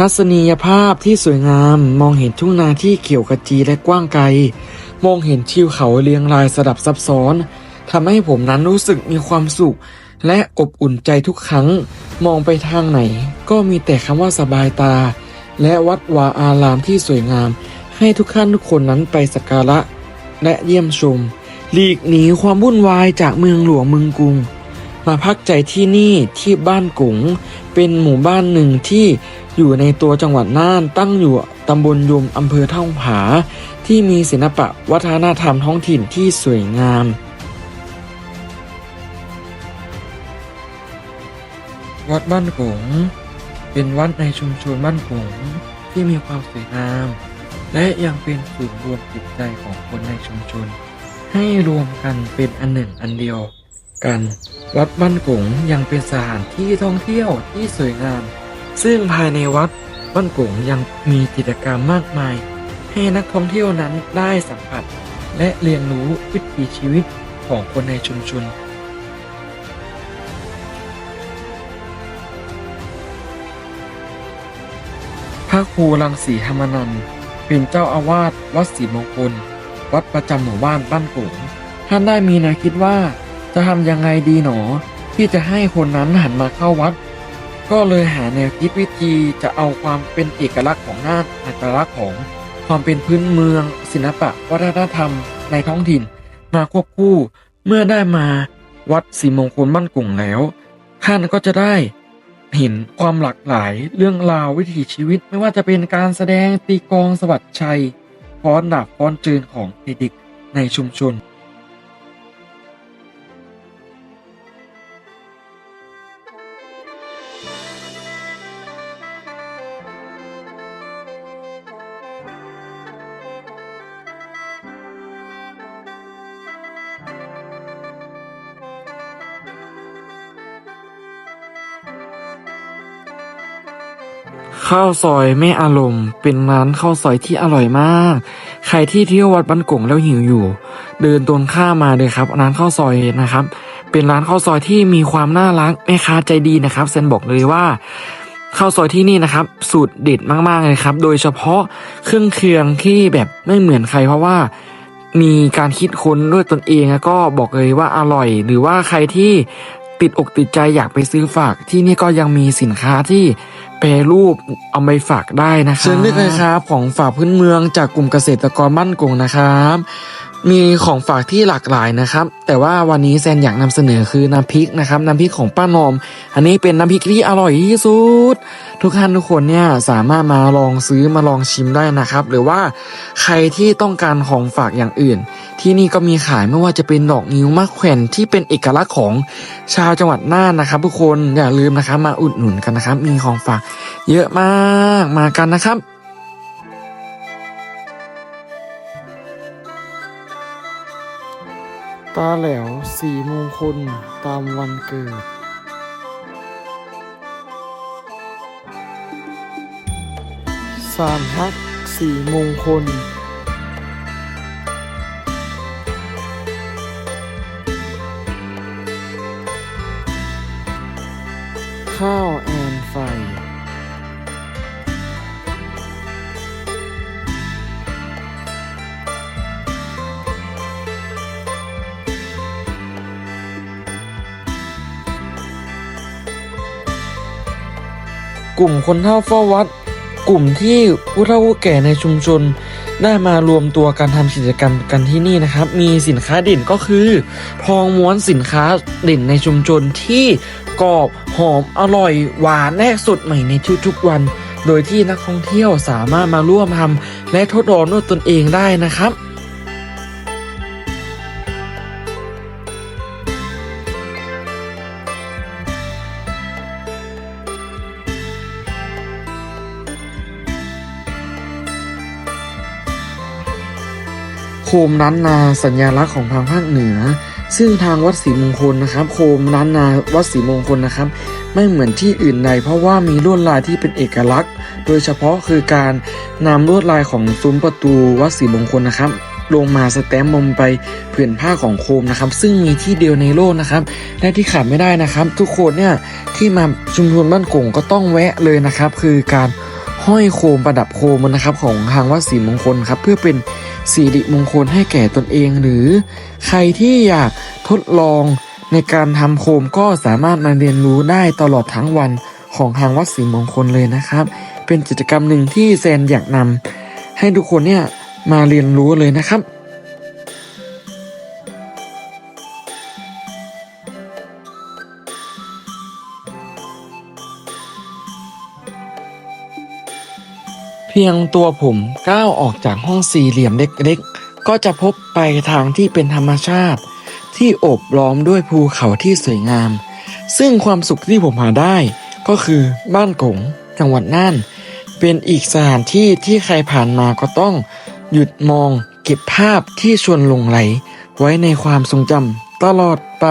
ทัศนียภาพที่สวยงามมองเห็นทุ่งนาที่เขียวขจีและกว้างไกล มองเห็นทิวเขาเรียงรายสลับซับซ้อนทำให้ผมนั้นรู้สึกมีความสุข และอบอุ่นใจทุกครั้ง มองไปทางไหน ก็มีแต่คำว่าสบายตา และวัดวาอารามที่สวยงาม ให้ทุกท่านทุกคนนั้นไปสักการะ และเยี่ยมชม หลีกหนีความวุ่นวายจากเมืองหลวงเมืองกรุง มาพักใจที่นี่ที่บ้านกุ๋ง เป็นหมู่บ้านหนึ่งที่อยู่ในตัวจังหวัดน่านตั้งอยู่ตำบลยมอำเภอท่องผา ที่มีศิลปะวัฒนธรรมท้องถิ่นที่สวยงามวัดบ้านกงเป็นวัดในชุมชนบ้านกงที่มีความสวยงาม และยังเป็นศูนย์รวมจิตใจของคนในชุมชน ให้รวมกันเป็นอันหนึ่งอันเดียวกันวัดบ้านกงยังเป็นสถานที่ท่องเที่ยวที่สวยงาม ซึ่งภายในวัดบ้านกงยังมีกิจกรรมมากมาย ให้นักท่องเที่ยวนั้นได้สัมผัส และเรียนรู้วิถีชีวิตของคนในชุมชนพระครูรังสีธรรมนันเป็นเจ้าอาวาสวัดศรีมงคล วัดประจำหมู่บ้านบ้านกุ๋งท่านได้มีแนวคิดว่า จะทำยังไงดีหนอ ที่จะให้คนนั้นหันมาเข้าวัด ก็เลยหาแนวคิดวิธีจะเอาความเป็นเอกลักษณ์ของน่านอัตลักษณ์ของ ความเป็นพื้นเมือง ศิลปะวัฒนธรรมในท้องถิ่น มาควบคู่เมื่อได้มาวัดศรีมงคลบ้านกุ่งแล้วท่านก็จะได้เห็นความหลากหลายเรื่องราววิถีชีวิตไม่ว่าจะเป็นการแสดงตีกองสวัสดิ์ชัยฟ้อนดาบฟ้อนจืนของเด็กๆในชุมชน ข้าวซอยแม่อารมณ์ เป็นร้านข้าวซอยที่อร่อยมาก ใครที่เที่ยววัดบ้านกงแล้วหิวอยู่ เดินตรงข้ามมาเลยครับร้านข้าวซอยนะครับ เป็นร้านข้าวซอยที่มีความน่ารักแม่ค้าใจดีนะครับเซนบอกเลยว่าข้าวซอยที่นี่นะครับ สูตรเด็ดมากๆเลยครับ โดยเฉพาะเครื่องเคียงที่แบบไม่เหมือนใครเพราะว่ามีการคิดค้นด้วยตนเองแล้วก็บอกเลยว่าอร่อย หรือว่าใครที่ ติดอกติดใจอยากไปซื้อฝากที่นี่ก็ยังมีสินค้าที่แปรรูปเอาไปฝากได้นะคะเชิญด้เลยครับของฝากพื้นเมืองจากกลุ่มเกษตรกรมั่นคงนะครับ มีของฝากที่หลากหลายนะครับ แต่ว่าวันนี้แซนอยากนำเสนอคือน้ำพริกนะครับน้ำพริกของป้านอม อันนี้เป็นน้ำพริกที่อร่อยที่สุด ทุกท่านทุกคนเนี่ยสามารถมาลองซื้อมาลองชิมได้นะครับ หรือว่าใครที่ต้องการของฝากอย่างอื่น ที่นี่ก็มีขายไม่ว่าจะเป็นดอกนิ้วมะแขวนที่เป็นเอกลักษณ์ของชาวจังหวัดน่านนะครับ ทุกคนอย่าลืมนะครับมาอุดหนุนกันนะครับ มีของฝากเยอะมากมากันนะครับ ตาแหลวสีมงคลตามวันเกิด สามฮักสีมงคล ข้าวแอ กลุ่มคนเฒ่าเฝ้าวัด กลุ่มที่ผู้เฒ่าผู้แก่ในชุมชน ได้มารวมตัวกันทำกิจกรรมกันที่นี่นะครับ มีสินค้าเด่นก็คือ ทองม้วนสินค้าเด่นในชุมชนที่กรอบหอมอร่อยหวานและสดใหม่ในทุกๆวัน โดยที่นักท่องเที่ยวสามารถมาร่วมทำและทดลองด้วยตนเองได้นะครับ มล้านนาสัญลักษณ์ของทางภาคเหนือ ซึ่งทางวัดศรีมงคลนะครับ โคมล้านนาวัดศรีมงคลนะครับ ไม่เหมือนที่อื่นใดเพราะว่ามีลวดลายที่เป็นเอกลักษณ์ โดยเฉพาะคือการนำลวดลายของซุ้มประตูวัดศรีมงคลนะครับลงมาสแตมป์ลงไปผืนผ้าของโคมนะครับ ซึ่งมีที่เดียวในโลกนะครับ และที่ขาดไม่ได้นะครับ ทุกคนเนี่ยที่มาชุมชนบ้านกงก็ต้องแวะเลยนะครับ คือการ ห้อยโคมประดับโคมนะครับของทางวัดศรีมงคลครับ เพื่อเป็นสิริมงคลให้แก่ตนเองหรือ ใครที่อยากทดลองในการทำโคมก็สามารถมาเรียนรู้ได้ตลอดทั้งวันของทางวัดศรีมงคลเลยนะครับ เป็นกิจกรรมหนึ่งที่แซนอยากนำให้ทุกคนเนี่ยมาเรียนรู้เลยนะครับ พียงตัวผมก้าวออกจากห้องสี่เหลี่ยมเล็กๆ ก็จะพบไปทางที่เป็นธรรมชาติ ที่โอบล้อมด้วยภูเขาที่สวยงาม ซึ่งความสุขที่ผมหาได้ ก็คือบ้านกงจังหวัดน่าน เป็นอีกสถานที่ที่ใครผ่านมาก็ต้อง หยุดมองเก็บภาพที่ชวนหลงไหล ไว้ในความทรงจำตลอดไป